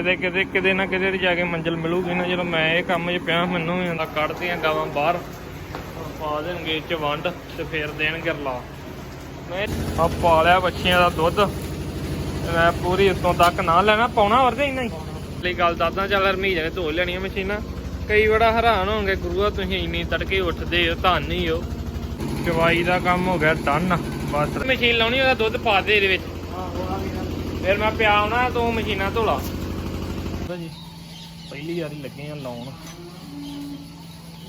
ਕਿਤੇ ਕਿਤੇ ਕਿਤੇ ਨਾ ਕਿਤੇ ਤੇ ਜਾ ਕੇ ਮੰਜ਼ਿਲ ਮਿਲੂਗੀ ਨਾ। ਜਦੋਂ ਮੈਂ ਇਹ ਕੰਮ 'ਚ ਪਿਆ, ਮੈਨੂੰ ਵੀ ਹੁੰਦਾ ਕੱਢਦੀਆਂ ਗਾਵਾਂ ਬਾਹਰ। ਪਾ ਦੇਣਗੇ ਇਹ 'ਚ ਵੰਡ ਤੇ ਫੇਰ ਦੇਣਗੇ ਰਲਾ। ਮੈਂ ਆ ਪਾ ਲਿਆ ਬੱਚਿਆਂ ਦਾ ਦੁੱਧ। ਮੈਂ ਪੂਰੀ ਉੱਤੋਂ ਤੱਕ ਨਾ ਲੈਣਾ, ਪਾਉਣਾ ਵਰਦੇ ਇੰਨਾ ਹੀ ਲਈ ਗੱਲ ਦੱਸਦਾ, ਚੱਲ ਰਮੀ ਜਾਣੇ ਧੋ ਲੈਣੀਆਂ ਮਸ਼ੀਨਾਂ। ਕਈ ਬੜਾ ਹੈਰਾਨ ਹੋਣਗੇ, ਗੁਰੂਆ ਤੁਸੀਂ ਇੰਨੀ ਤੜਕੇ ਉੱਠਦੇ ਹੋ, ਧੰਨ ਹੀ ਹੋ। ਚਵਾਈ ਦਾ ਕੰਮ ਹੋ ਗਿਆ ਡਨ। ਬਸ। ਮਸ਼ੀਨ ਲਾਉਣੀ, ਉਹਦਾ ਦੁੱਧ ਪਾ ਦੇ ਇਹਦੇ ਵਿੱਚ। ਫਿਰ ਮੈਂ ਪਿਆ ਆਉਣਾ, ਤੂੰ ਮਸ਼ੀਨਾਂ ਧੋਲਾ ਜੀ ਪਹਿਲੀ ਵਾਰੀ ਲੱਗੇ ਆ ਲਾਉਣ।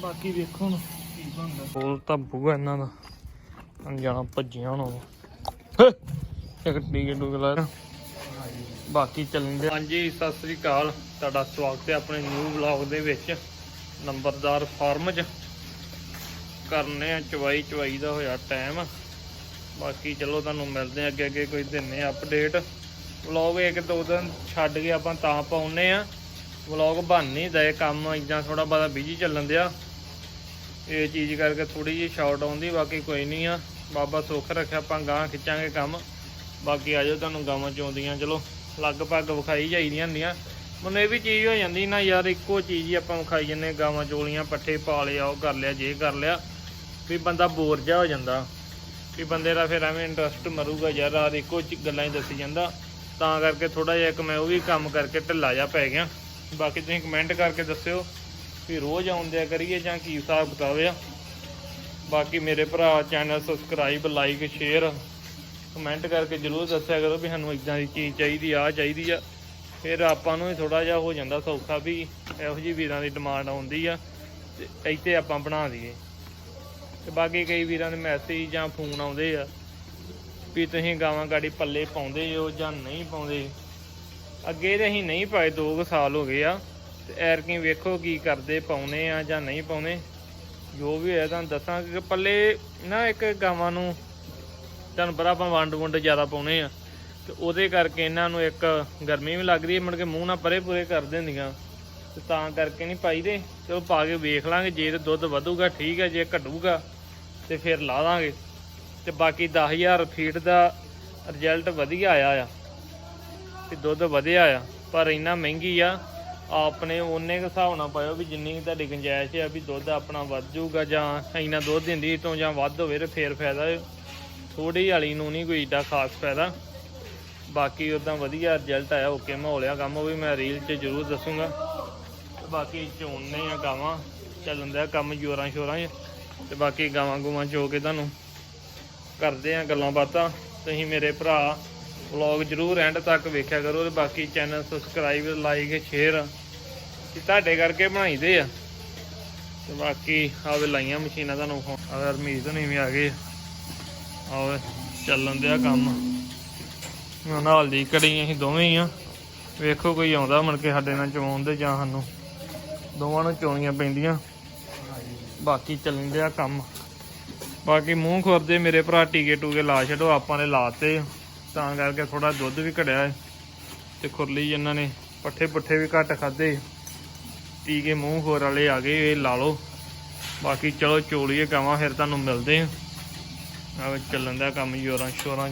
ਬਾਕੀ ਵੇਖੋ ਹੁਣ ਕੀ ਬਣਦਾ। ਬੋਲ ਤਾਂ ਬੂਗਾ ਇਹਨਾਂ ਦਾ। ਅਣਜਾਣਾ ਭੱਜੀਆਂ ਹੁਣ। ਇੱਕ ਟੀਕੇ ਟੂਕੇ ਲਾ ਰਿਹਾ। ਬਾਕੀ ਚੱਲਦੇ ਹਾਂਜੀ ਸਤਿ ਸ੍ਰੀ ਅਕਾਲ। ਤੁਹਾਡਾ ਸਵਾਗਤ ਹੈ ਆਪਣੇ ਨਿਊ ਵਲੌਗ ਦੇ ਵਿੱਚ। ਨੰਬਰਦਾਰ ਫਾਰਮ 'ਚ। ਕਰਨੇ ਆ ਚਵਾਈ ਚਵਾਈ ਦਾ ਹੋਇਆ ਟਾਈਮ ਬਾਕੀ ਚਲੋ ਤੁਹਾਨੂੰ ਮਿਲਦੇ ਆ ਅੱਗੇ ਅੱਗੇ ਕੋਈ ਦਿੰਨੇ ਅਪਡੇਟ ਵਲੌਗ ਇੱਕ ਦੋ ਦਿਨ ਛੱਡ ਕੇ ਆਪਾਂ ਤਾਂ ਪਾਉਨੇ ਆ ਵਲੌਗ ਬਣ ਨਹੀਂ ਦਏ ਕੰਮ ਇਦਾਂ ਥੋੜਾ ਬਹੁਤਾ ਬਿਜ਼ੀ ਚੱਲਣ ਦਿਆ। ਇਹ ਚੀਜ਼ ਕਰਕੇ ਥੋੜੀ ਜਿਹੀ ਸ਼ਾਰਟ ਆਉਂਦੀ, ਬਾਕੀ ਕੋਈ ਨਹੀਂ ਆ। ਬਾਬਾ ਸੁੱਖ ਰੱਖਿਆ ਆਪਾਂ ਗਾਂ ਖਿੱਚਾਂਗੇ ਕੰਮ। ਬਾਕੀ ਆਜੋ ਤੁਹਾਨੂੰ ਗਾਵਾਂ ਚੋਂਦੀਆਂ, ਚਲੋ। ਲਗਭਗ ਵਿਖਾਈ ਜਾਈਦੀਆਂ ਹੁੰਦੀਆਂ। ਮੈਨੂੰ ਇਹ ਵੀ ਚੀਜ਼ ਹੋ ਜਾਂਦੀ ਨਾ ਯਾਰ, ਇੱਕੋ ਚੀਜ਼ ਹੀ ਆਪਾਂ ਵਿਖਾਈ ਜੰਨੇ ਗਾਵਾਂ ਚੋਲੀਆਂ, ਪੱਠੇ ਪਾ ਲਿਆ, ਉਹ ਕਰ ਲਿਆ, ਜੇ ਕਰ ਲਿਆ। ਵੀ ਬੰਦਾ ਬੋਰ ਜਾ ਹੋ ਜਾਂਦਾ। ਵੀ ਬੰਦੇ ਦਾ ਫਿਰ ਐਵੇਂ ਇੰਟਰਸਟ ਮਰੂਗਾ ਯਾਰ ਆ ਇੱਕੋ ਚ ਗੱਲਾਂ ਹੀ ਦੱਸੀ ਜਾਂਦਾ। ਤਾਂ ਕਰਕੇ ਥੋੜਾ ਜਿਹਾ ਇੱਕ ਮੈਂ ਉਹ ਵੀ ਕੰਮ ਕਰਕੇ ਢਿੱਲਾ ਜਾ ਪੈ ਗਿਆ। ਬਾਕੀ ਤੁਸੀਂ ਕਮੈਂਟ ਕਰਕੇ ਦੱਸਿਓ ਵੀ ਰੋਜ਼ ਆਉਂਦਿਆ ਕਰੀਏ ਜਾਂ ਕੀ ਹਿਸਾਬ ਕਿਤਾਬ ਆ। ਬਾਕੀ ਮੇਰੇ ਭਰਾ channel subscribe like share comment ਕਰਕੇ ਜਰੂਰ ਦੱਸਿਆ ਕਰੋ ਵੀ ਸਾਨੂੰ ਇਦਾਂ ਦੀ ਚੀਜ਼ ਚਾਹੀਦੀ ਆ ਆਹ ਚਾਹੀਦੀ ਆ। ਫਿਰ ਆਪਾਂ ਨੂੰ ਵੀ ਥੋੜਾ ਜਿਹਾ ਹੋ ਜਾਂਦਾ ਸੌਖਾ ਵੀ ਇਹੋ ਜਿਹੀ ਵੀਰਾਂ ਦੀ ਡਿਮਾਂਡ ਆਉਂਦੀ ਆ ਤੇ ਇੱਥੇ ਆਪਾਂ ਬਣਾ ਦਈਏ। ਤੇ ਬਾਕੀ ਕਈ ਵੀਰਾਂ ਦੇ ਮੈਸੇਜ ਜਾਂ ਫੋਨ ਆਉਂਦੇ ਆ। ਵੀ ਤੁਸੀਂ ਗਾਵਾਂ ਗਾੜੀ ਪੱਲੇ ਪਾਉਂਦੇ ਹੋ ਜਾਂ ਨਹੀਂ ਪਾਉਂਦੇ? ਅੱਗੇ ਤੇ ਅਸੀਂ ਨਹੀਂ ਪਾਏ 2 ਸਾਲ ਹੋ ਗਏ ਆ। ਤੇ ਐਰਕੀ ਵੇਖੋ ਕੀ ਕਰਦੇ ਪਾਉਨੇ ਆ ਜਾਂ ਨਹੀਂ ਪਾਉਨੇ ਜੋ ਵੀ ਹੋਇਆ ਤੁਹਾਨੂੰ ਦੱਸਾਂਗੇ ਕਿ ਪੱਲੇ ਨਾ ਇੱਕ ਗਾਵਾਂ ਨੂੰ ਤੁਹਾਨੂੰ ਪਤਾ ਆਪਾਂ ਵੰਡ ਵੰਡ ਜ਼ਿਆਦਾ ਪਾਉਨੇ ਆ। ਤੇ ਉਹਦੇ ਕਰਕੇ ਇਹਨਾਂ ਨੂੰ ਇੱਕ ਗਰਮੀ ਵੀ ਲੱਗਦੀ ਹੈ ਮੁੜ ਕੇ ਮੂੰਹ ਨਾਲ ਪਰੇ ਪੂਰੇ ਕਰ ਦਿੰਦੀਆਂ। ਤੇ ਤਾਂ ਕਰਕੇ ਨਹੀਂ ਪਾਈਦੇ। ਚਲੋ ਪਾ ਕੇ ਵੇਖ ਲਾਂਗੇ, ਜੇ ਤੇ ਦੁੱਧ ਵਧੂਗਾ, ਠੀਕ ਹੈ ਜੇ ਘਟੂਗਾ, ਤੇ ਫਿਰ ਲਾ ਦਾਂਗੇ। ਤੇ ਬਾਕੀ 10000 ਫੀਟ ਦਾ ਰਿਜ਼ਲਟ ਵਧੀਆ ਆਇਆ ਆ ਤੇ ਦੁੱਧ ਵਧਿਆ ਆ, ਪਰ ਇੰਨਾ ਮਹਿੰਗੀ ਆ ਆਪਣੇ ਉਹਨੇ ਕੁ ਹਿਸਾਬ ਨਾਲ ਪਾਇਓ ਵੀ ਜਿੰਨੀ ਕੁ ਤੁਹਾਡੀ ਗੁੰਜਾਇਸ਼ ਆ ਵੀ ਦੁੱਧ ਆਪਣਾ ਵੱਧ ਜਾਊਗਾ ਜਾਂ ਇੰਨਾ ਦੁੱਧ ਦਿੰਦੀ ਤੋਂ ਜਾਂ ਵੱਧ ਹੋਵੇ ਤੇ ਫੇਰ ਫਾਇਦਾ ਥੋੜੀ ਵਾਲੀ ਨੂੰ ਨਹੀਂ ਕੋਈ ਏਡਾ ਖਾਸ ਫਾਇਦਾ। ਬਾਕੀ ਉਦਾਂ ਵਧੀਆ ਰਿਜ਼ਲਟ ਆਇਆ ਓਕੇ ਮਾਹੌਲਿਆ ਕੰਮ, ਉਹ ਵੀ ਮੈਂ ਰੀਲ 'ਚ ਜ਼ਰੂਰ ਦੱਸੂਗਾ। ਤੇ ਬਾਕੀ ਚੋਣਨੇ ਆ ਗਾਵਾਂ, ਚੱਲਣ ਦਾ ਕੰਮ ਜੋਰਾਂ ਸ਼ੋਰਾਂ 'ਚ। ਤੇ ਬਾਕੀ ਗਾਵਾਂ ਗੂਵਾਂ ਚੋ ਕੇ ਤੁਹਾਨੂੰ ਕਰਦੇ ਆ ਗੱਲਾਂ ਬਾਤਾਂ। ਤੁਸੀਂ ਮੇਰੇ ਭਰਾ ਵਲੌਗ ਜਰੂਰ ਐਂਡ ਤੱਕ ਵੇਖਿਆ ਕਰੋ ਤੇ ਬਾਕੀ ਚੈਨਲ ਸਬਸਕ੍ਰਾਈਬ ਲਾਈਕ ਸ਼ੇਅਰ ਕਿ ਤੁਹਾਡੇ ਕਰਕੇ ਬਣਾਈਦੇ ਆ। ਤੇ ਬਾਕੀ ਆਵੇ ਲਾਈਆਂ ਮਸ਼ੀਨਾਂ ਤੁਹਾਨੂੰ ਆਵੇ ਰਮੀਤ ਨਹੀਂ ਵੀ ਆ ਗਏ। ਆਵੇ ਚੱਲਣ ਦਿਆ ਕੰਮ। ਨਾਲ ਦੀ ਕੜੀ ਅਸੀਂ ਦੋਵੇਂ ਹੀ ਆ। ਵੇਖੋ ਕੋਈ ਆਉਂਦਾ ਮੁੜ ਕੇ ਸਾਡੇ ਨਾਲ ਚਵਾਉਣ ਦੇ ਜਾਂ ਸਾਨੂੰ। ਦੋਵਾਂ ਨੂੰ ਚੋਣੀਆਂ ਪੈਂਦੀਆਂ। ਬਾਕੀ ਚੱਲਣ ਦਿਆ ਕੰਮ। ਬਾਕੀ ਮੂੰਹ ਖੁਰਦੇ ਮੇਰੇ ਭਰਾ ਟੀਕੇ ਟੂਕੇ ਲਾ ਛੱਡੋ, ਆਪਾਂ ਨੇ ਲਾਤੇ। ਤਾਂ ਕਰਕੇ ਥੋੜਾ ਦੁੱਧ ਵੀ ਘੜਿਆ ਹੈ ਤੇ ਖੁਰਲੀ ਇਹਨਾਂ ਨੇ, ਪੱਠੇ ਪੁੱਠੇ ਵੀ ਘੱਟ ਖਾਦੇ ਟੀਕੇ ਮੂੰਹ ਖੋਰ ਵਾਲੇ ਆ ਗਏ, ਇਹ ਲਾ ਲਓ। ਬਾਕੀ ਚਲੋ ਚੋਲੀਏ ਗਾਵਾਂ, ਫਿਰ ਤੁਹਾਨੂੰ ਮਿਲਦੇ ਆ ਆਵੇ ਚੱਲਣ ਦਾ ਕੰਮ ਜੋਰਾਂ ਸ਼ੋਰਾਂ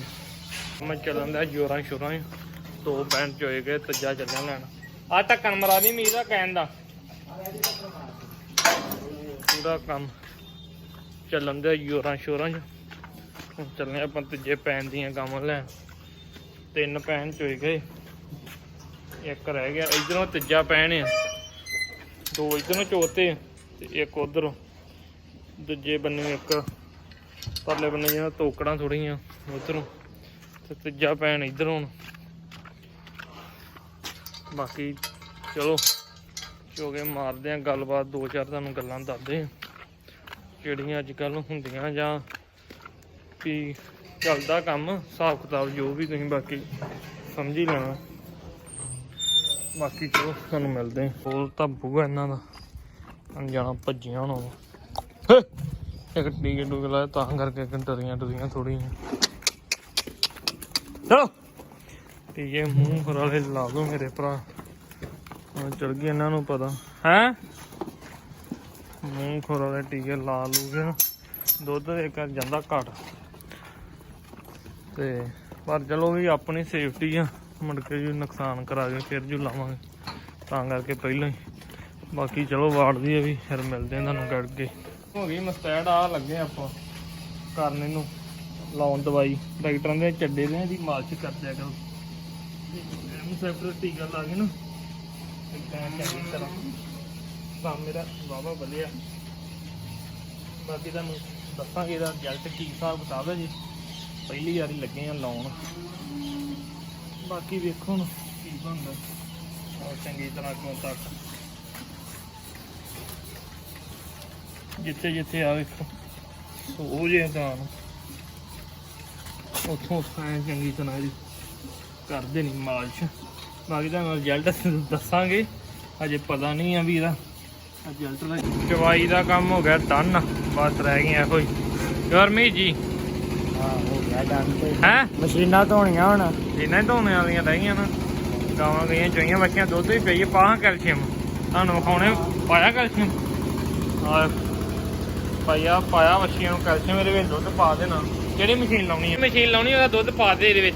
ਮੈਂ ਚੱਲਣ ਦਾ ਜੋਰਾਂ ਸ਼ੋਰਾਂ 'ਚ। ਦੋ ਪੈਂਟ ਚੋਏ ਗਏ, ਤੱਜਾ ਚੱਲਣ ਲੈਣ। ਆ ਢੱਕਣ ਮਰਾ ਦੀ ਮੀਂਹ ਦਾ ਕਹਿਣ ਦਾ। ਪੂਰਾ ਕੰਮ। ਚੱਲਣ ਦੇ ਜੋਰਾਂ ਸ਼ੋਰਾਂ 'ਚ। ਹੁਣ ਚੱਲਨੇ ਆਪਾਂ ਤੀਜੇ ਪੈਣ ਦੀਆਂ ਕੰਮ ਲੈਣ। ਤਿੰਨ ਪੈਣ ਚੋਏ ਗਏ। ਇੱਕ ਰਹਿ ਗਿਆ। ਇਧਰੋਂ ਤੀਜਾ ਪੈਣ ਆ। ਦੋ ਇਧਰੋਂ ਚੋਤੇ ਤੇ ਇੱਕ ਉਧਰੋਂ। ਦੂਜੇ ਬੰਨੇ ਇੱਕ। ਪਰਲੇ ਬੰਨੇ ਜਿਹੜਾ ਤੋਕੜਾਂ ਥੋੜੀਆਂ ਉਧਰੋਂ। ਤੇ ਤੀਜਾ ਪੈਣ ਇਧਰੋਂ ਬਾਕੀ ਚਲੋ ਚੋਗੇ ਮਾਰਦੇ ਆ ਗੱਲਬਾਤ, ਦੋ ਚਾਰ ਤੁਹਾਨੂੰ ਗੱਲਾਂ ਦੱਸਦੇ ਆ। ਜਿਹੜੀਆਂ ਅੱਜ ਕੱਲ ਹੁੰਦੀਆਂ ਜਾਂ ਵੀ ਚੱਲਦਾ ਕੰਮ, ਹਿਸਾਬ ਕਿਤਾਬ ਜੋ ਵੀ ਤੁਸੀਂ ਬਾਕੀ ਸਮਝ ਹੀ ਲੈਣਾ। ਬਾਕੀ ਚਲੋ, ਤੁਹਾਨੂੰ ਮਿਲਦੇ ਆ ਬੋਲ ਤਾਂ ਬੂਗਾ ਇਹਨਾਂ ਦਾ। ਅਣਜਾਣਾ ਭੱਜੀਆਂ ਹੁਣ ਇੱਕ ਟੀਕੇ ਟੂਕੇ ਲਾਇਆ ਤਾਂ ਕਰਕੇ ਇੱਕ ਡਰੀਆਂ ਡਰੀਆਂ ਥੋੜੀਆਂ ਚਲੋ! ਟੀਕੇ ਮੂੰਹ ਪਰ ਲਾ ਦੋ ਮੇਰੇ ਭਰਾ। ਹੁਣ ਚੜ ਗਏ ਇਹਨਾਂ ਨੂੰ ਪਤਾ। ਹੈ? ਮੂੰਹ ਖੋਰਾ ਦੇ ਟੀਕੇ ਲਾ ਲੂਗੇ ਨਾ। ਦੁੱਧ ਦੇ ਕਰ ਜਾਂਦਾ ਘਟ। ਤੇ ਪਰ ਚਲੋ ਵੀ ਆਪਣੀ ਸੇਫਟੀ ਆ। ਮੁੜ ਕੇ ਜੀ ਨੁਕਸਾਨ ਕਰਾ ਕੇ ਫਿਰ ਜੂ ਲਾਵਾਂਗੇ। ਤਾਂ ਕਰਕੇ ਪਹਿਲਾਂ ਹੀ। ਬਾਕੀ ਚਲੋ ਵਾੜਦੀ ਆ ਵੀ, ਫਿਰ ਮਿਲਦੇ ਆ ਤੁਹਾਨੂੰ ਕੱਢ ਕੇ। ਹੋ ਗਈ ਮਸਟੈਡ ਆ ਲੱਗੇ ਆਪਾਂ ਕਰਨ ਇਹਨੂੰ। ਲਾਉਣ ਦਵਾਈ। ਡਾਕਟਰਾਂ ਦੇ ਚੱਡੇ ਦੇ ਇਹਦੀ ਮਾਲਸ਼ ਕਰ ਦਿਆ ਕਰੋ। ਐਮ ਸੈਪਰੇਟ ਟੀਕਾ ਲਾ ਕੇ ਨਾ। ਇਦਾਂ ਚੰਗੀ ਤਰ੍ਹਾਂ ਕੰਮ ਮੇਰਾ ਵਾਵਾ ਵਧੀਆ ਬਾਕੀ ਤੁਹਾਨੂੰ ਦੱਸਾਂਗੇ ਇਹਦਾ ਰਿਜ਼ਲਟ ਕੀ ਹਿਸਾਬ ਕਿਤਾਬ ਹੈ ਜੀ। ਪਹਿਲੀ ਵਾਰੀ ਲੱਗੇ ਆ ਲਾਉਣ। ਬਾਕੀ ਵੇਖੋ ਹੁਣ ਕੀ ਬਣਦਾ। ਔਰ ਚੰਗੀ ਤਰ੍ਹਾਂ ਅੱਗੋਂ ਤੱਕ ਜਿੱਥੇ ਜਿੱਥੇ ਆ ਵੇਖੋ। ਉਹ ਜੇ ਤਾਂ ਉੱਥੋਂ ਉੱਥੋਂ ਚੰਗੀ ਤਰ੍ਹਾਂ ਇਹਦੀ ਕਰਦੇ ਨਹੀਂ ਮਾਲਸ਼। ਬਾਕੀ ਤੁਹਾਨੂੰ ਰਿਜ਼ਲਟ ਦੱਸਾਂਗੇ। ਅਜੇ ਪਤਾ ਨਹੀਂ ਆ ਵੀ ਇਹਦਾ ਚਵਾਈ ਦਾ ਕੰਮ ਹੋ ਗਿਆ ਡਨ ਬਸ ਰਹਿ ਗਈਆਂ ਇਹੋ ਹੀ। ਗਰਮੀ ਜੀ। ਹਾਂ? ਹੋ ਗਿਆ ਡਨ ਤੇ ਹੈ ਮਸ਼ੀਨਾਂ ਧੋਣੀਆਂ ਹੁਣ। ਇਹਨਾਂ ਹੀ ਧੋਣੇ ਵਾਲੀਆਂ ਰਹਿ ਗਈਆਂ ਨਾ। ਗਾਵਾਂ ਗਈਆਂ ਚੋਈਆਂ ਬੱਚੀਆਂ ਦੁੱਧ ਵੀ ਪਈਏ ਪਾਹਾਂ ਕੈਲਸ਼ੀਅਮ। ਤੁਹਾਨੂੰ ਵਿਖਾਉਣੇ ਪਾਇਆ ਕੈਲਸ਼ੀਅਮ? ਆ ਪਾਇਆ ਪਾਇਆ ਬੱਚੀਆਂ ਨੂੰ ਕੈਲਸ਼ੀਅਮ ਇਹਦੇ ਵਿੱਚ ਦੁੱਧ ਪਾ ਦੇਣਾ। ਕਿਹੜੀ ਮਸ਼ੀਨ ਲਾਉਣੀ ਹੈ ਮਸ਼ੀਨ ਲਾਉਣੀ ਉਹਦਾ ਦੁੱਧ ਪਾ ਦੇ ਇਹਦੇ ਵਿੱਚ।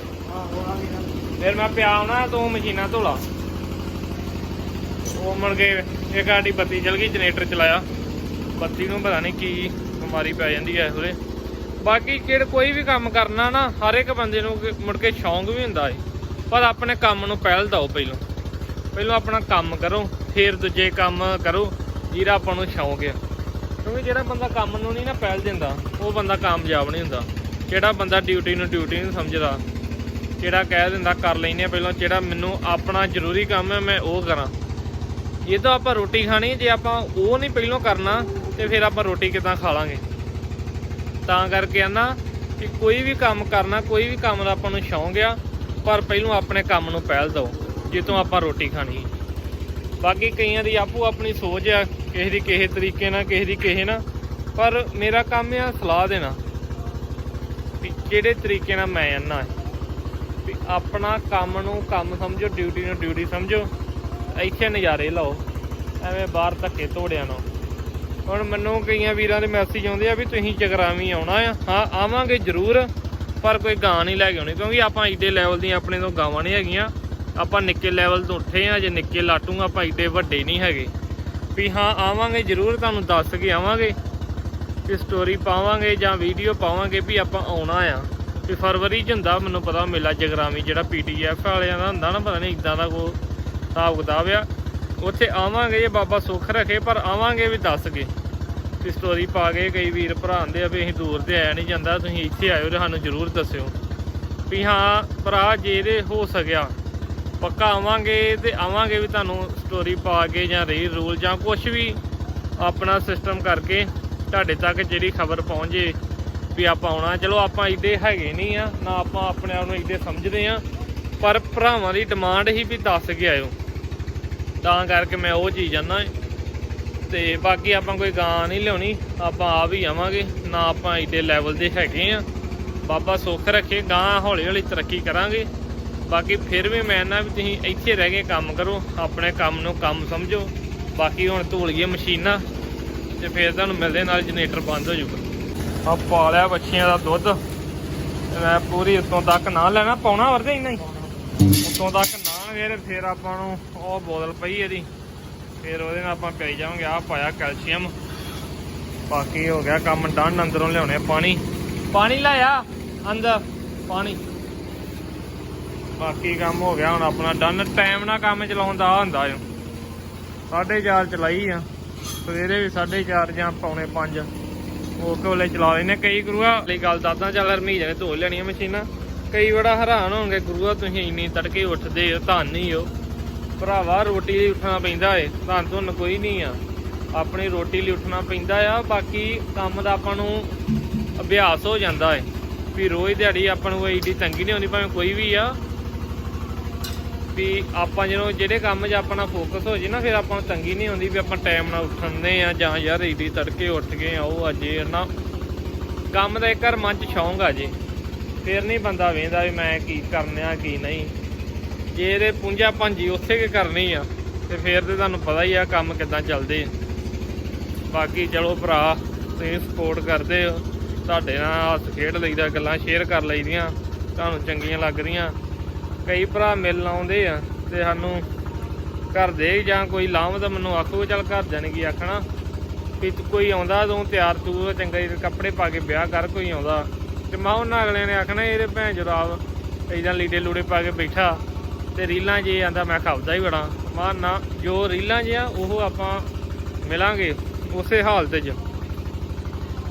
ਫਿਰ ਮੈਂ ਪਿਆ ਆਉਣਾ ਤੂੰ ਮਸ਼ੀਨਾਂ ਧੋ ਲਾ। ਉਹ ਮੁੜ ਕੇ ਇੱਕ ਸਾਡੀ ਬੱਤੀ ਚਲ ਗਈ, ਜਨਰੇਟਰ ਚਲਾਇਆ। ਬੱਤੀ ਨੂੰ ਪਤਾ ਨਹੀਂ ਕੀ ਬਿਮਾਰੀ ਪੈ ਜਾਂਦੀ ਹੈ ਉਹਦੇ ਬਾਕੀ ਕਿਹੜਾ ਕੋਈ ਵੀ ਕੰਮ ਕਰਨਾ ਨਾ, ਹਰ ਇੱਕ ਬੰਦੇ ਨੂੰ ਕਿ- ਮੁੜ ਕੇ ਸ਼ੌਂਕ ਵੀ ਹੁੰਦਾ ਹੈ ਪਰ ਆਪਣੇ ਕੰਮ ਨੂੰ ਪਹਿਲ ਦਿਓ ਪਹਿਲੋਂ। ਪਹਿਲਾਂ ਆਪਣਾ ਕੰਮ ਕਰੋ, ਫਿਰ ਦੂਜੇ ਕੰਮ ਕਰੋ, ਜਿਹੜਾ ਆਪਾਂ ਨੂੰ ਸ਼ੌਂਕ ਆ। ਕਿਉਂਕਿ ਜਿਹੜਾ ਬੰਦਾ ਕੰਮ ਨੂੰ ਨਹੀਂ ਨਾ ਪਹਿਲ ਦਿੰਦਾ, ਉਹ ਬੰਦਾ ਕਾਮਯਾਬ ਨਹੀਂ ਹੁੰਦਾ। ਜਿਹੜਾ ਬੰਦਾ ਡਿਊਟੀ ਨੂੰ ਡਿਊਟੀ ਨਹੀਂ ਸਮਝਦਾ, ਜਿਹੜਾ ਕਹਿ ਦਿੰਦਾ, ਕਰ ਲੈਨੇ ਪਹਿਲਾਂ, ਜਿਹੜਾ ਮੈਨੂੰ ਆਪਣਾ ਜ਼ਰੂਰੀ ਕੰਮ ਹੈ ਮੈਂ ਉਹ ਕਰਾਂ। ਇਹ ਤਾਂ ਆਪਾਂ ਰੋਟੀ ਖਾਣੀ, ਜੇ ਆਪਾਂ ਉਹ ਨਹੀਂ ਪਹਿਲਾਂ ਕਰਨਾ, ਤੇ ਫਿਰ ਆਪਾਂ ਰੋਟੀ ਕਿਦਾਂ ਖਾ ਲਾਂਗੇ। ਤਾਂ ਕਰਕੇ ਆ ਨਾ ਕਿ ਕੋਈ ਵੀ ਕੰਮ ਕਰਨਾ, ਕੋਈ ਵੀ ਕੰਮ ਦਾ ਆਪਾਂ ਨੂੰ ਸ਼ੌਂਕ ਆ, ਪਰ ਪਹਿਲਾਂ ਆਪਣੇ ਕੰਮ ਨੂੰ ਪਹਿਲ ਦਿਓ ਜਿੱਤੋਂ ਆਪਾਂ ਰੋਟੀ ਖਾਣੀ। ਬਾਕੀ ਕਈਆਂ ਦੀ ਆਪੋ ਆਪਣੀ ਸੋਚ ਆ, ਕਿਸੇ ਦੀ ਕਿਸੇ ਤਰੀਕੇ ਨਾਲ, ਕਿਸੇ ਦੀ ਕਿਸੇ ਨਾਲ, ਪਰ ਮੇਰਾ ਕੰਮ ਆ ਸਲਾਹ ਦੇਣਾ, ਵੀ ਕਿਹੜੇ ਤਰੀਕੇ ਨਾਲ ਮੈਂ ਆਨਾ। ਵੀ ਆਪਣਾ ਕੰਮ ਨੂੰ ਕੰਮ ਸਮਝੋ, ਡਿਊਟੀ ਨੂੰ ਡਿਊਟੀ ਸਮਝੋ ਇੱਥੇ ਨਜ਼ਾਰੇ ਲਓ, ਐਵੇਂ ਬਾਹਰ ਧੱਕੇ ਤੋੜਿਆਂ ਨੂੰ ਹੁਣ ਮੈਨੂੰ ਕਈਆਂ ਵੀਰਾਂ ਦੇ ਮੈਸੇਜ ਆਉਂਦੇ ਆ ਵੀ ਤੁਸੀਂ ਜਗਰਾਵੀ ਆਉਣਾ ਆ। ਹਾਂ, ਆਵਾਂਗੇ ਜ਼ਰੂਰ, ਪਰ ਕੋਈ ਗਾਂ ਨਹੀਂ ਲੈ ਕੇ ਆਉਣੀ, ਕਿਉਂਕਿ ਆਪਾਂ ਇੱਡੇ ਲੈਵਲ ਦੀਆਂ ਆਪਣੇ ਤੋਂ ਗਾਵਾਂ ਨਹੀਂ ਹੈਗੀਆਂ। ਆਪਾਂ ਨਿੱਕੇ ਲੈਵਲ ਤੋਂ ਉੱਠੇ ਆ, ਜੇ ਨਿੱਕੇ ਲਾਟੂ ਆਪਾਂ ਇੱਡੇ ਵੱਡੇ ਨਹੀਂ ਹੈਗੇ। ਵੀ ਹਾਂ, ਆਵਾਂਗੇ ਜ਼ਰੂਰ, ਤੁਹਾਨੂੰ ਦੱਸ ਕੇ ਆਵਾਂਗੇ। ਕਿ ਸਟੋਰੀ ਪਾਵਾਂਗੇ ਜਾਂ ਵੀਡੀਓ ਪਾਵਾਂਗੇ ਵੀ ਆਪਾਂ ਆਉਣਾ ਆ। ਵੀ ਫਰਵਰੀ ਚ ਹੁੰਦਾ, ਮੈਨੂੰ ਪਤਾ ਮੇਲਾ ਜਗਰਾਵੀ, ਜਿਹੜਾ ਪੀਟੀਐਫ ਵਾਲਿਆਂ ਦਾ ਹੁੰਦਾ ਨਾ, ਪਤਾ ਨਹੀਂ ਇਦਾਂ ਦਾ ਕੋ ਹਿਸਾਬ ਕਿਤਾਬ ਆ। ਉੱਥੇ ਆਵਾਂਗੇ ਜੇ ਬਾਬਾ ਸੁੱਖ ਰੱਖੇ, ਪਰ ਆਵਾਂਗੇ ਵੀ ਦੱਸ ਕੇ। ਵੀ ਸਟੋਰੀ ਪਾ ਕੇ ਕਈ ਵੀਰ ਭਰਾ ਆਂਦੇ ਆ ਵੀ ਅਸੀਂ ਦੂਰ ਤੇ ਆਇਆ ਨਹੀਂ ਜਾਂਦਾ, ਤੁਸੀਂ ਇੱਥੇ ਆਇਓ ਤੇ ਸਾਨੂੰ ਜ਼ਰੂਰ ਦੱਸਿਓ। ਵੀ ਹਾਂ, ਭਰਾ ਜੇ ਇਹਦੇ ਹੋ ਸਕਿਆ, ਪੱਕਾ ਆਵਾਂਗੇ ਤੇ ਆਵਾਂਗੇ ਵੀ ਤੁਹਾਨੂੰ ਸਟੋਰੀ ਪਾ ਕੇ ਜਾਂ ਰੀਲ ਰੂਲ ਜਾਂ ਕੁਝ ਵੀ ਆਪਣਾ ਸਿਸਟਮ ਕਰਕੇ ਤੁਹਾਡੇ ਤੱਕ ਜਿਹੜੀ ਖਬਰ ਪਹੁੰਚੇ ਵੀ ਆਪਾਂ ਆਉਣਾ। ਚਲੋ ਆਪਾਂ ਇੱਡੇ ਹੈਗੇ ਨਹੀਂ ਆ, ਨਾ ਆਪਾਂ ਆਪਣੇ ਆਪ ਨੂੰ ਇੱਡੇ ਸਮਝਦੇ ਆ, ਪਰ ਭਰਾਵਾਂ ਦੀ ਡਿਮਾਂਡ ਹੀ ਵੀ ਦੱਸ ਕੇ ਆਇਓ। ਤਾਂ ਕਰਕੇ ਮੈਂ ਉਹ ਚੀਜ਼ ਜਾਂਦਾ ਤੇ ਬਾਕੀ ਆਪਾਂ ਕੋਈ ਗਾਂ ਨਹੀਂ ਲਿਆਉਣੀ, ਆਪਾਂ ਆ ਵੀ ਆਵਾਂਗੇ। ਨਾ ਆਪਾਂ ਇੱਡੇ ਲੈਵਲ ਦੇ ਹੈਗੇ ਆ। ਬਾਬਾ ਸੁੱਖ ਰੱਖੇ, ਗਾਂ ਹੌਲੀ ਹੌਲੀ ਤਰੱਕੀ ਕਰਾਂਗੇ। ਬਾਕੀ ਫਿਰ ਵੀ ਮੈਂ ਨਾ ਵੀ ਤੁਸੀਂ ਇੱਥੇ ਰਹਿ ਕੇ ਕੰਮ ਕਰੋ, ਆਪਣੇ ਕੰਮ ਨੂੰ ਕੰਮ ਸਮਝੋ। ਬਾਕੀ ਹੁਣ ਧੂਲੀਏ ਮਸ਼ੀਨਾਂ, ਤੇ ਫਿਰ ਤੁਹਾਨੂੰ ਮਿਲਦੇ ਨਾਲ ਜਨਰੇਟਰ ਬੰਦ ਹੋ ਜਾਊਗਾ। ਆ ਪਾ ਲਿਆ ਬੱਚੀਆਂ ਦਾ ਦੁੱਧ। ਤੇ ਮੈਂ ਪੂਰੀ ਉੱਤੋਂ ਤੱਕ ਨਾ ਲੈਣਾ, ਪਾਉਣਾ ਵਰਦੇ ਇੰਨਾ ਹੀ ਉੱਤੋਂ ਤੱਕ ਨਾ ਫਿਰ ਫਿਰ ਆਪਾਂ ਨੂੰ ਉਹ ਬੋਤਲ ਪਈ ਇਹਦੀ। ਫਿਰ ਉਹਦੇ ਨਾਲ ਆਪਾਂ ਪਿਆਈ ਜਾਵਾਂਗੇ। ਆ ਪਾਇਆ ਕੈਲਸ਼ੀਅਮ। ਬਾਕੀ ਹੋ ਗਿਆ ਕੰਮ ਡਨ ਅੰਦਰੋਂ ਲਿਆਉਣੇ ਪਾਣੀ। ਪਾਣੀ ਲਾਇਆ? ਅੰਦਰ। ਪਾਣੀ। ਬਾਕੀ ਕੰਮ ਹੋ ਗਿਆ ਹੁਣ ਆਪਣਾ ਡਨ। ਟਾਈਮ ਨਾਲ ਕੰਮ ਚਲਾਉਣ ਦਾ ਹੁੰਦਾ ਜੋ ਸਾਢੇ ਚਾਰ ਚਲਾਈ ਆ। ਸਵੇਰੇ ਵੀ ਸਾਢੇ ਚਾਰ ਜਾਂ ਪੌਣੇ 5 ਉਹ ਕੋਲੇ ਚਲਾ ਲੈਨੇ ਕਈ ਗੁਰੂਆ ਲਈ ਗੱਲ ਦੱਸਦਾ ਚੱਲ ਰਮੀਜ ਨੇ ਧੋ ਲੈਣੀਆਂ ਮਸ਼ੀਨਾਂ। ਕਈ ਬੜਾ ਹੈਰਾਨ ਹੋਣਗੇ, ਗੁਰੂਆ ਤੁਸੀਂ ਇੰਨੀ ਤੜਕੇ ਉੱਠਦੇ ਹੋ, ਧੰਨ ਹੀ ਹੋ। ਭਰਾਵਾ, ਰੋਟੀ ਲਈ ਉੱਠਣਾ ਪੈਂਦਾ ਏ, ਧੰਨ ਧੁੰਨ ਕੋਈ ਨਹੀਂ ਆ। ਆਪਣੀ ਰੋਟੀ ਲਈ ਉੱਠਣਾ ਪੈਂਦਾ ਆ, ਬਾਕੀ ਕੰਮ ਦਾ ਆਪਾਂ ਨੂੰ ਅਭਿਆਸ ਹੋ ਜਾਂਦਾ ਏ। ਵੀ ਰੋਜ਼ ਦਿਹਾੜੀ ਆਪਾਂ ਨੂੰ ਕੋਈ ਏਡੀ ਤੰਗੀ ਨਹੀਂ ਆਉਂਦੀ, ਭਾਵੇਂ ਕੋਈ ਵੀ ਆ। ਵੀ ਆਪਾਂ ਜਦੋਂ ਜਿਹੜੇ ਕੰਮ 'ਚ ਆਪਣਾ ਫੋਕਸ ਹੋ ਜੇ ਨਾ, ਫਿਰ ਆਪਾਂ ਨੂੰ ਤੰਗੀ ਨਹੀਂ ਆਉਂਦੀ ਵੀ ਆਪਾਂ ਟਾਈਮ ਨਾਲ ਉੱਠਣਦੇ ਆ, ਜਾਂ ਯਾਰ ਏਡੀ ਤੜਕੇ ਉੱਠ ਗਏ ਆ, ਉਹ ਅਜੇ ਨਾ। ਕੰਮ ਦਾ ਇੱਕ ਵਾਰ ਮਨ 'ਚ ਸ਼ੌਂਕ ਆ ਜੇ। ਫਿਰ ਨਹੀਂ ਬੰਦਾ ਵੇਂਦਾ ਵੀ ਮੈਂ ਕੀ ਕਰਨਿਆ ਕੀ ਨਹੀਂ। ਜੇ ਇਹਦੇ ਪੁੰਜਾ ਭਾਂਜੀ ਉੱਥੇ ਕੀ ਕਰਨੀ ਆ, ਤੇ ਫਿਰ ਤੇ ਤੁਹਾਨੂੰ ਪਤਾ ਹੀ ਆ ਕੰਮ ਕਿਦਾਂ ਚੱਲਦੇ ਬਾਕੀ ਚਲੋ ਭਰਾ, ਤੁਸੀਂ ਸਪੋਰਟ ਕਰਦੇ ਹੋ। ਤੁਹਾਡੇ ਨਾਲ ਹੱਥ ਖੇਡ ਲਈਦਾ, ਗੱਲਾਂ ਸ਼ੇਅਰ ਕਰ ਲਈਦੀਆਂ, ਤੁਹਾਨੂੰ ਚੰਗੀਆਂ ਲੱਗਦੀਆਂ ਕਈ ਭਰਾ ਮਿਲਣ ਆਉਂਦੇ ਆ, ਤੇ ਸਾਨੂੰ ਘਰ ਦੇ ਜਾਂ ਕੋਈ ਲਾਮ ਤਾਂ ਮੈਨੂੰ ਆਖੋ ਚੱਲ ਘਰ ਜਾਣ ਕੀ ਆਖਣਾ। ਵੀ ਕੋਈ ਆਉਂਦਾ ਤੂੰ ਤਿਆਰ ਤੂੰ ਚੰਗਾ ਜਿਹੇ ਕੱਪੜੇ ਪਾ ਕੇ ਵਿਆਹ ਕਰ, ਕੋਈ ਆਉਂਦਾ। ਤੇ ਮੈਂ ਉਹਨਾਂ ਅਗਲੇ ਨੇ ਆਖਣਾ ਇਹਦੇ ਭੈਣ ਜਰਾਬ ਇਦਾਂ ਲੀੜੇ ਲੂੜੇ ਪਾ ਕੇ ਬੈਠਾ ਤੇ ਰੀਲਾਂ ਜੇ ਆਂਦਾ ਮੈਂ ਖਾਵਦਾ ਹੀ ਬੜਾ। ਮਾਂ ਨਾ, ਜੋ ਰੀਲਾਂ ਜੇ ਆ ਉਹ ਆਪਾਂ ਮਿਲਾਂਗੇ ਉਸੇ ਹਾਲਤ 'ਚ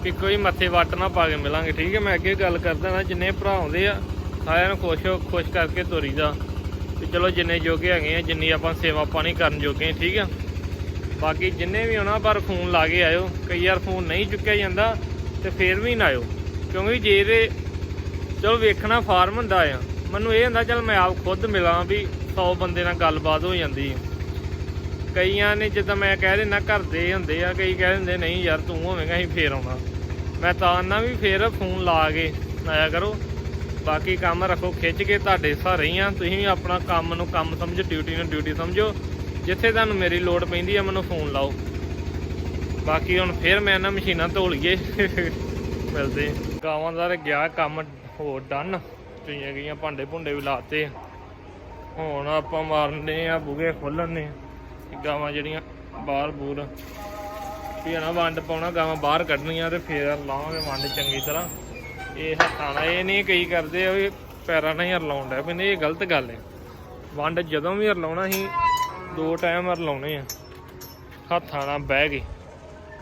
ਕਿ ਕੋਈ ਮੱਥੇ ਵੱਟ ਨਾ ਪਾ ਕੇ ਮਿਲਾਂਗੇ, ਠੀਕ ਹੈ? ਮੈਂ ਅੱਗੇ ਗੱਲ ਕਰਦਾ ਨਾ, ਜਿੰਨੇ ਭਰਾ ਆਉਂਦੇ ਆ, ਸਾਰਿਆਂ ਨੂੰ ਖੁਸ਼ ਖੁਸ਼ ਕਰਕੇ ਤੋਰੀਦਾ। ਤੇ ਚਲੋ ਜਿੰਨੇ ਜੋਗੇ ਹੈਗੇ ਆ, ਜਿੰਨੀ ਆਪਾਂ ਸੇਵਾ ਪਾਣੀ ਕਰਨ ਜੋਗੇ ਆ, ਠੀਕ ਆ ਬਾਕੀ ਜਿੰਨੇ ਵੀ ਆਉਣਾ ਪਰ ਫੋਨ ਲਾ ਕੇ ਆਇਓ। ਕਈ ਵਾਰ ਫੋਨ ਨਹੀਂ ਚੁੱਕਿਆ ਜਾਂਦਾ ਤੇ ਫੇਰ ਵੀ ਨਾ ਆਇਓ। ਕਿਉਂਕਿ ਜੇ ਇਹਦੇ, ਚਲੋ ਵੇਖਣਾ ਫਾਰਮ ਹੁੰਦਾ ਆ। ਮੈਨੂੰ ਇਹ ਹੁੰਦਾ, ਚਲ ਮੈਂ ਆਪ ਖੁਦ ਮਿਲਾਂ ਵੀ 100 ਬੰਦੇ ਨਾਲ ਗੱਲਬਾਤ ਹੋ ਜਾਂਦੀ ਹੈ ਕਈਆਂ ਨੇ ਜਿੱਦਾਂ ਮੈਂ ਕਹਿ ਦਿੰਦਾ, ਘਰ ਦੇ ਹੁੰਦੇ ਆ, ਕਈ ਕਹਿ ਦਿੰਦੇ, ਨਹੀਂ ਯਾਰ, ਤੂੰ ਹੋਵੇਂਗਾ ਅਸੀਂ ਫੇਰ ਆਉਣਾ। ਮੈਂ ਤਾਂ ਨਾ ਵੀ ਫੇਰ ਫੋਨ ਲਾ ਕੇ ਆਇਆ ਕਰੋ। ਬਾਕੀ ਕੰਮ ਰੱਖੋ, ਖਿੱਚ ਕੇ ਤੁਹਾਡੇ ਸਾਰੇ ਹੀ ਆ। ਤੁਸੀਂ ਵੀ ਆਪਣਾ ਕੰਮ ਨੂੰ ਕੰਮ ਸਮਝੋ ਡਿਊਟੀ ਨੂੰ ਡਿਊਟੀ ਸਮਝੋ। ਜਿੱਥੇ ਤੁਹਾਨੂੰ ਮੇਰੀ ਲੋੜ ਪੈਂਦੀ ਆ, ਮੈਨੂੰ ਫੋਨ ਲਾਓ। ਬਾਕੀ ਹੁਣ ਫੇਰ ਮੈਂ ਨਾ ਮਸ਼ੀਨਾਂ ਧੋ ਲਈਏ ਮਿਲਦੇ ਗਾਵਾਂ ਦਾ ਗਿਆ ਕੰਮ ਹੋ ਡਨ ਚੁਈਆਂ ਗਈਆਂ, ਭਾਂਡੇ ਭੁੰਡੇ ਵੀ ਲਾਤੇ। ਹੁਣ ਆਪਾਂ ਮਾਰਨੇ ਆ ਬੁਗੇ ਖੋਲਣੇ ਗਾਵਾਂ ਜਿਹੜੀਆਂ ਬਾਹਰ ਬੂਰ ਵੀ ਨਾ, ਵੰਡ ਪਾਉਣਾ, ਗਾਵਾਂ ਬਾਹਰ ਕੱਢਣੀਆਂ ਤੇ ਫੇਰ ਲਾਵਾਂਗੇ ਵੰਡ ਚੰਗੀ ਤਰ੍ਹਾਂ। ਇਹ ਹੱਥਾਂ ਨਾਲ, ਇਹ ਨਹੀਂ ਕਈ ਕਰਦੇ ਆ ਵੀ ਪੈਰਾਂ ਨਾਲ ਹੀ ਹਰਲਾਉਣ ਡੈ ਇਹ ਗਲਤ ਗੱਲ ਹੈ। ਵੰਡ ਜਦੋਂ ਵੀ ਹਰਲਾਉਣਾ ਸੀ, ਦੋ ਟਾਈਮ ਹਰਲਾਉਣੇ ਆ। ਹੱਥਾਂ ਨਾਲ ਬਹਿ ਕੇ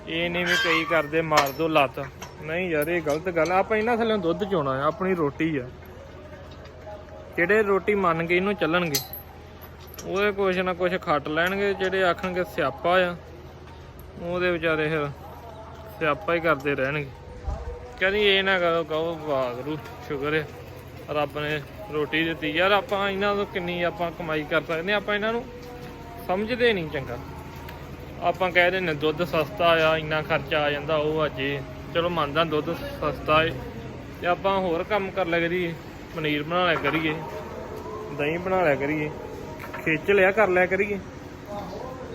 ਇਹ ਨਹੀਂ ਵੀ ਕਈ ਕਰਦੇ, ਮਾਰ ਦੋ ਲੱਤ। ਨਹੀਂ ਯਾਰ ਇਹ ਗਲਤ ਗੱਲ ਆ। ਆਪਾਂ ਇਹਨਾਂ ਥੱਲੇ ਦੁੱਧ ਚੋਣਾ ਆ ਆਪਣੀ ਰੋਟੀ ਆ। ਜਿਹੜੇ ਰੋਟੀ ਮੰਨ ਕੇ ਇਹਨੂੰ ਚੱਲਣਗੇ। ਉਹਦੇ ਕੁਛ ਨਾ ਕੁਛ ਖੱਟ ਲੈਣਗੇ ਜਿਹੜੇ ਆਖਣਗੇ ਸਿਆਪਾ ਆ ਉਹਦੇ ਵਿਚਾਰੇ ਫਿਰ ਸਿਆਪਾ ਹੀ ਕਰਦੇ ਰਹਿਣਗੇ। ਕਹਿੰਦੀ ਇਹ ਨਾ ਕਰੋ ਕਹੋ ਵਾਹਿਗੁਰੂ ਸ਼ੁਕਰ ਹੈ ਰੱਬ ਨੇ ਰੋਟੀ ਦਿੱਤੀ। ਯਾਰ ਆਪਾਂ ਇਹਨਾਂ ਤੋਂ ਕਿੰਨੀ ਆਪਾਂ ਕਮਾਈ ਕਰ ਸਕਦੇ ਹਾਂ, ਆਪਾਂ ਇਹਨਾਂ ਨੂੰ ਸਮਝਦੇ ਨਹੀਂ ਚੰਗਾ। ਆਪਾਂ ਕਹਿ ਦਿੰਦੇ ਦੁੱਧ ਸਸਤਾ ਆ ਇੰਨਾ ਖਰਚਾ ਆ ਜਾਂਦਾ ਉਹ ਅਜੇ ਚਲੋ ਮੰਨਦਾ ਦੁੱਧ ਸਸਤਾ ਏ। ਤੇ ਆਪਾਂ ਹੋਰ ਕੰਮ ਕਰ ਲਿਆ ਕਰੀਏ, ਪਨੀਰ ਬਣਾ ਲਿਆ ਕਰੀਏ, ਦਹੀਂ ਬਣਾ ਲਿਆ ਕਰੀਏ, ਖੇਚ ਲਿਆ ਕਰ ਲਿਆ ਕਰੀਏ।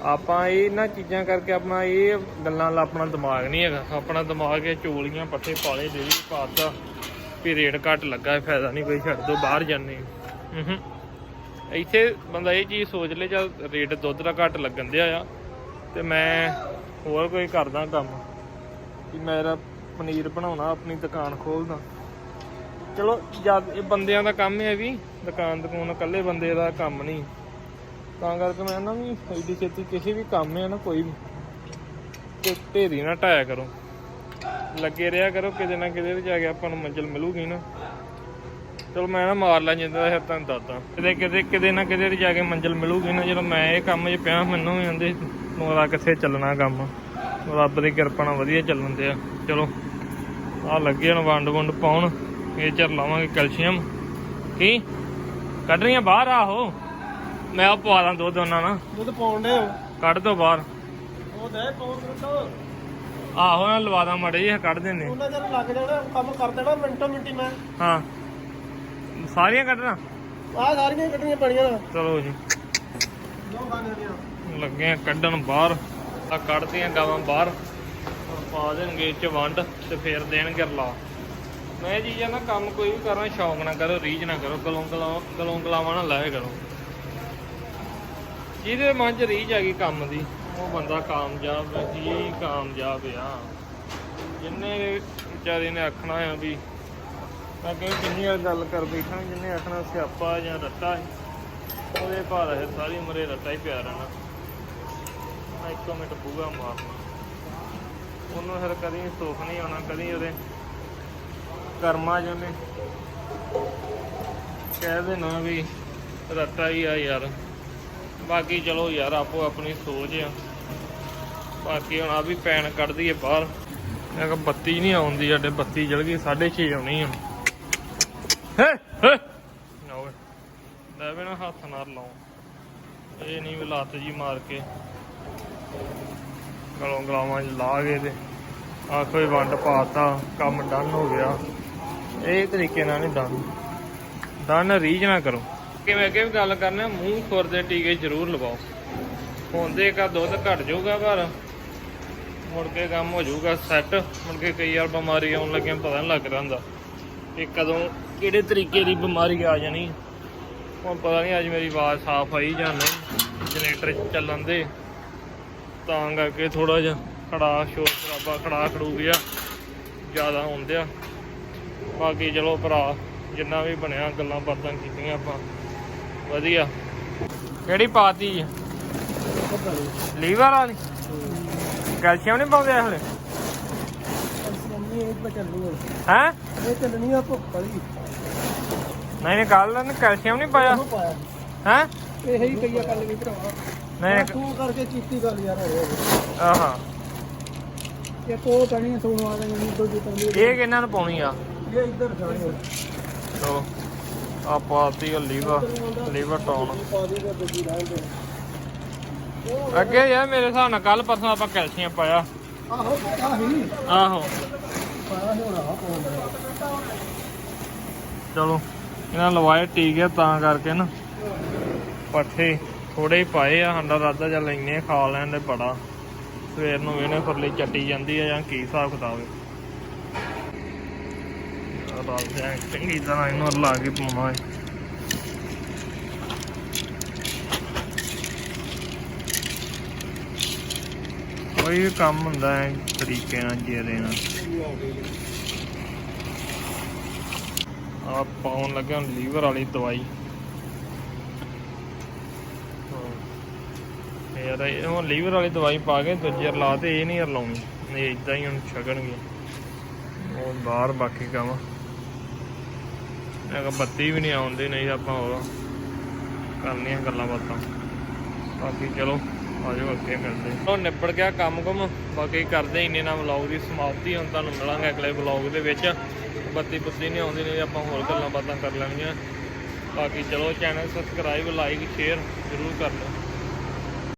ਆਪਾਂ ਇਹ ਇਹਨਾਂ ਚੀਜ਼ਾਂ ਕਰਕੇ ਆਪਣਾ ਇਹ ਗੱਲਾਂ ਨਾਲ ਆਪਣਾ ਦਿਮਾਗ ਨਹੀਂ ਹੈਗਾ। ਆਪਣਾ ਦਿਮਾਗ ਇਹ ਚੋਲੀਆਂ, ਪੱਠੇ ਪਾਲੇ, ਦੇ ਵੀ ਪਾਤਾ ਵੀ ਰੇਟ ਘੱਟ ਲੱਗਾ ਫਾਇਦਾ ਨਹੀਂ ਕੋਈ, ਛੱਡ ਦੋ ਬਾਹਰ ਜਾਂਦੇ ਹੂੰ। ਇੱਥੇ ਬੰਦਾ ਇਹ ਚੀਜ਼ ਸੋਚ ਲੇ ਚੱਲ ਰੇਟ ਦੁੱਧ ਦਾ ਘੱਟ ਲੱਗਣ ਦਿਆ ਆ। ਤੇ ਮੈਂ ਹੋਰ ਕੋਈ ਕਰਦਾ ਕੰਮ। ਕਿ ਮੇਰਾ ਪਨੀਰ ਬਣਾਉਣਾ, ਆਪਣੀ ਦੁਕਾਨ ਖੋਲਦਾ। ਚਲੋ, ਜਦ ਇਹ ਬੰਦਿਆਂ ਦਾ ਕੰਮ ਹੈ ਵੀ, ਦੁਕਾਨ ਦੁਕਾਨ ਇਕੱਲੇ ਬੰਦੇ ਦਾ ਕੰਮ ਨਹੀਂ। ਤਾਂ ਕਰਕੇ ਮੈਂ ਨਾ ਵੀ ਐਡੀ ਛੇਤੀ ਕਿਸੇ ਵੀ ਕੰਮ ਹੈ ਨਾ, ਕੋਈ ਵੀ। ਤੇ ਢੇਰੀ ਨਾ ਢਾਇਆ ਕਰੋ। ਲੱਗੇ ਰਿਹਾ ਕਰੋ, ਕਿਤੇ ਨਾ ਕਿਤੇ ਵੀ ਜਾ ਕੇ ਆਪਾਂ ਨੂੰ ਮੰਜ਼ਿਲ ਮਿਲੂਗੀ ਨਾ। ਚਲੋ, ਮੈਂ ਨਾ ਮਾਰ ਲਾਂ ਜਿੰਦਾ ਫਿਰ ਤੁਹਾਨੂੰ ਦੱਸਦਾ ਕਿਤੇ ਕਿਤੇ ਕਿਤੇ ਨਾ ਕਿਤੇ ਤੇ ਜਾ ਕੇ ਮੰਜ਼ਿਲ ਮਿਲੂਗੀ ਨਾ। ਜਦੋਂ ਮੈਂ ਇਹ ਕੰਮ 'ਚ ਪਿਆ, ਮੈਨੂੰ ਵੀ ਆਂਦੇ, ਮੋਰਾ ਕਿੱਥੇ ਚੱਲਣਾ ਕੰਮ? ਰੱਬ ਦੀ ਕਿਰਪਾ ਨਾਲ ਵਧੀਆ ਚੱਲਣ ਤੇ ਆ ਚਲੋ ਆ ਲੱਗੇ ਹੁਣ ਵੰਡ ਵੰਡ ਪਾਉਣ। ਇਹ ਚਰ ਲਾਵਾਂਗੇ ਕੈਲਸ਼ੀਅਮ। ਕੀ? ਕੱਢ ਰਹੀਆਂ ਬਾਹਰ? ਆਹੋ। ਮੈਂ ਆ ਪਵਾ ਦਾਂ ਦੋ ਦੋਨਾਂ ਨਾਲ। ਦੁੱਧ ਪਾਉਣ ਦੇ ਕੱਢ ਦੋ ਬਾਹਰ। ਉਹ ਦੇ ਪਾਉਣ ਦੁੱਧ ਆਹੋ ਨਾ ਲਵਾ ਦਾਂ ਮੜੇ ਜਿਹਾ ਕੱਢ ਦਿੰਨੇ। ਉਹਨਾਂ ਜਦ ਲੱਗ ਜਾਣਾ ਕੰਮ ਕਰ ਦੇਣਾ ਮਿੰਟੋ ਮਿੰਟੀ ਮੈਂ। ਹਾਂ। ਸਾਰੀਆਂ ਕੱਢਣਾ? ਆਹ ਸਾਰੀਆਂ ਕੱਢਣੀਆਂ ਪੈਣੀਆਂ। ਨਾ ਚਲੋ ਜੀ। ਲੱਗੇ ਆ ਕੱਢਣ ਬਾਹਰ। ਆ ਕੱਢਦੀਆਂ ਗਾਵਾਂ ਬਾਹਰ। ਪਾ ਦੇਣਗੇ ਚ ਵੰਡ ਤੇ ਫੇਰ ਦੇਣਗੇ ਰਲਾ। ਮੈਂ ਜੀ ਨਾ ਕੰਮ ਕੋਈ ਵੀ ਕਰਾਂ ਸ਼ੌਂਕ ਨਾ ਕਰੋ, ਰੀਝ ਨਾ ਕਰੋ ਗਲੋਂ ਗਲੋਂ ਨਾ ਲਾਇਆ ਕਰੋ। ਜਿਹਦੇ ਮਨ 'ਚ ਰੀਝ ਆ ਗਈ ਕੰਮ ਦੀ, ਉਹ ਬੰਦਾ ਕਾਮਯਾਬ ਹੀ ਕਾਮਯਾਬ ਆ। ਜਿੰਨੇ ਵਿਚਾਰੇ ਨੇ ਆਖਣਾ ਆ ਵੀ, ਮੈਂ ਕਿਹਾ ਕਿੰਨੀ ਗੱਲ ਕਰ ਬੈਠਾ, ਜਿੰਨੇ ਆਖਣਾ ਸਿਆਪਾ ਜਾਂ ਰੱਟਾ ਉਹਦੇ ਭਾਰ ਹੈ ਸਾਰੀ ਉਮਰੇ ਰੱਟਾ ਹੀ ਪਿਆ ਰਹਿਣਾ। ਮੈਂ ਇੱਕੋ ਮਿੰਟ ਬੂਗਾ ਮਾਰਨਾ ਉਹਨੂੰ ਫਿਰ ਕਦੀ ਸੁੱਖ ਨਹੀਂ ਆਉਣਾ, ਕਦੀ ਉਹਦੇ ਕਰਮਾਂ 'ਚ ਕਹਿ ਦੇਣਾ ਵੀ ਰੱਟਾ ਹੀ ਆ ਯਾਰ। ਬਾਕੀ ਚਲੋ ਯਾਰ, ਆਪੋ ਆਪਣੀ ਸੋਚ ਆ। ਬਾਕੀ ਹੁਣ ਆ ਵੀ ਪੈਣ ਕੱਢਦੀ ਏ ਬਾਹਰ। ਮੈਂ ਕਿਹਾ ਬੱਤੀ ਨਹੀਂ ਆਉਂਦੀ, ਸਾਡੇ ਬੱਤੀ ਜਲ ਗਈ 6:30 ਆਉਣੀ ਆ। ਹੇ ਹੇ? ਨਾ ਲੈ ਵੀ ਹੱਥ ਨਾਲ ਲਾਉ। ਇਹ ਨਹੀਂ ਵੀ ਲੱਤ ਜੀ ਮਾਰ ਕੇ ਗਲੋਂ ਗਲਾਵਾਂ 'ਚ ਲਾ ਗਏ ਤੇ ਆ ਕੋਈ ਵੰਡ ਪਾਤਾ, ਕੰਮ ਡਨ ਹੋ ਗਿਆ। ਇਹ ਤਰੀਕੇ ਨਾਲ ਨਹੀਂ ਡਨ ਡਨ ਰੀਝ ਨਾ ਕਰੋ। ਕਿਵੇਂ ਅੱਗੇ ਵੀ ਗੱਲ ਕਰਨਾ ਮੂੰਹ ਖੁਰ ਦੇ ਟੀਕੇ ਜ਼ਰੂਰ ਲਵਾਓ। ਹੁੰਦੇ ਕਾ ਦੁੱਧ ਘਟ ਜਾਊਗਾ ਪਰ ਮੁੜ ਕੇ ਕੰਮ ਹੋ ਜਾਊਗਾ ਸੈੱਟ ਮੁੜ ਕੇ ਕਈ ਵਾਰ ਬਿਮਾਰੀ ਆਉਣ ਲੱਗਿਆ, ਪਤਾ ਨਹੀਂ ਲੱਗਦਾ ਹੁੰਦਾ ਕਿ ਕਦੋਂ ਕਿਹੜੇ ਤਰੀਕੇ ਦੀ ਬਿਮਾਰੀ ਆ ਜਾਣੀ? ਹੁਣ ਪਤਾ ਨਹੀਂ ਅੱਜ ਮੇਰੀ ਆਵਾਜ਼ ਸਾਫ਼ ਆਈ ਜਾਂ ਨਹੀਂ। ਜਨਰੇਟਰ ਚੱਲਣ ਦੇ। ਤਾਂ ਕਰਕੇ ਥੋੜਾ ਜਿਹਾ ਖੜਾ ਸ਼ੋਰ ਖਰਾਬਾ ਖੜਾ ਖੜੂ ਗਿਆ। ਜ਼ਿਆਦਾ ਹੁੰਦੇ ਆ ਬਾਕੀ ਚਲੋ ਭਰਾ ਜਿੰਨਾ ਵੀ ਬਣਿਆ ਗੱਲਾਂ ਬਾਤਾਂ ਕੀਤੀਆਂ ਆਪਾਂ। ਵਧੀਆ। ਕਿਹੜੀ ਪਾਤੀ ਹੈ ਲੀਵਰ ਵਾਲੀ। ਕੈਲਸ਼ੀਅਮ ਨਹੀਂ ਪਾਉਂਦੇ ਹਲੇ? ਹੈ? ਇਹ ਚੱਲਣੀ ਆ ਭੁੱਖ ਵਾਲੀ ਨਹੀਂ ਨਹੀਂ ਕੱਲ ਨੇ। ਕੈਲਸ਼ੀਅਮ ਨਹੀਂ ਪਾਇਆ ਹੈ? ਇਹ ਹੀ ਕਈਆ ਕੱਲ ਵੀ ਭਰਾਵਾ ਨਹੀਂ ਤੂੰ ਕਰਕੇ ਚੀਤੀ ਗੱਲ ਯਾਰ ਆਹਾ। ਇਹ ਕੋ ਤਣੀ ਸੋਨਵਾ ਦੇ ਨਹੀਂ ਦੋ ਜਿੱਤਨ ਇਹ ਕਿਹਨਾਂ ਨੂੰ ਪਾਉਣੀ ਆ? ਇਹ ਇੱਧਰ ਜਾਣੇ ਚਲੋ ਆ ਪਾਤੀ ਲੀਵਰ ਲੀਵਰ ਦੇ ਤੇ ਦੇ ਅੱਗੇ ਯਾਰ ਮੇਰੇ ਹਿਸਾਬ ਨਾਲ ਕੱਲ ਪਰਸੋਂ ਆਪਾਂ ਕੈਲਸ਼ੀਅਮ ਪਾਇਆ। ਆਹੋ ਆਹੀ। ਚਲੋ ਇਹਨਾਂ ਲਵਾਏ ਟੀਕੇ ਤਾਂ ਕਰਕੇ ਨਾ। ਪੱਠੇ। ਥੋੜੇ ਹੀ ਪਾਏ ਆ, ਸਾਡਾ ਰਾਦਾ ਚੱਲ ਇੰਨੇ ਖਾ ਲੈਣ ਦੇ ਬੜਾ। ਸਵੇਰ ਨੂੰ ਇਹਨੇ ਫਰਲੀ ਚੱਟੀ ਜਾਂਦੀ ਆ ਜਾਂ ਕੀ ਹਿਸਾਬ ਕਿਤਾਬ ਹੈ ਰਾਤ ਚੰਗੀ ਤਰ੍ਹਾਂ ਇਹਨੂੰ ਲਾ ਕੇ ਪਾਉਣਾ ਹੈ ਕੋਈ ਵੀ ਕੰਮ ਹੁੰਦਾ ਹੈ ਤਰੀਕੇ ਨਾਲ ਜੇਰੇ ਨਾਲ। ਆ ਪਾਉਣ ਲੱਗਾ ਲੀਵਰ ਵਾਲੀ ਦਵਾਈ। ਯਾਰ, ਇਹ ਹੁਣ ਲੀਵਰ ਵਾਲੀ ਦਵਾਈ ਪਾ ਕੇ ਦੂਜੇ ਲਾ ਤੇ ਇਹ ਨਹੀਂ ਲਾਉਣੀ। ਇਹ ਇਦਾਂ ਹੀ ਹੁਣ ਛਕਣਗੇ। ਉਹ ਬਾਹਰ ਬਾਕੀ ਕੰਮ। ਇਹ ਬੱਤੀ ਵੀ ਨਹੀਂ ਆਉਂਦੀ, ਨਹੀਂ ਆਪਾਂ ਹੋਰ ਕਰਨੀਆਂ ਗੱਲਾਂ ਬਾਤਾਂ। ਬਾਕੀ ਚਲੋ ਆਜੋ ਅੱਗੇ ਮਿਲਦੇ ਹੁਣ ਨਿਬੜ ਗਿਆ ਕੰਮ ਕੁਮ। ਬਾਕੀ ਕਰਦੇ ਇੰਨੇ ਨਾਲ ਵਲੌਗ ਦੀ ਸਮਾਪਤੀ। ਹੁਣ ਤੁਹਾਨੂੰ ਮਿਲਾਂਗੇ ਅਗਲੇ ਵਲੌਗ ਦੇ ਵਿੱਚ। ਬੱਤੀ ਬੁੱਤੀ ਨਹੀਂ ਆਉਂਦੀ, ਨਹੀਂ ਆਪਾਂ ਹੋਰ ਗੱਲਾਂ ਬਾਤਾਂ ਕਰ ਲੈਣੀਆਂ। ਬਾਕੀ ਚਲੋ ਚੈਨਲ ਸਬਸਕ੍ਰਾਈਬ ਲਾਈਕ ਸ਼ੇਅਰ ਜ਼ਰੂਰ ਕਰ ਲਓ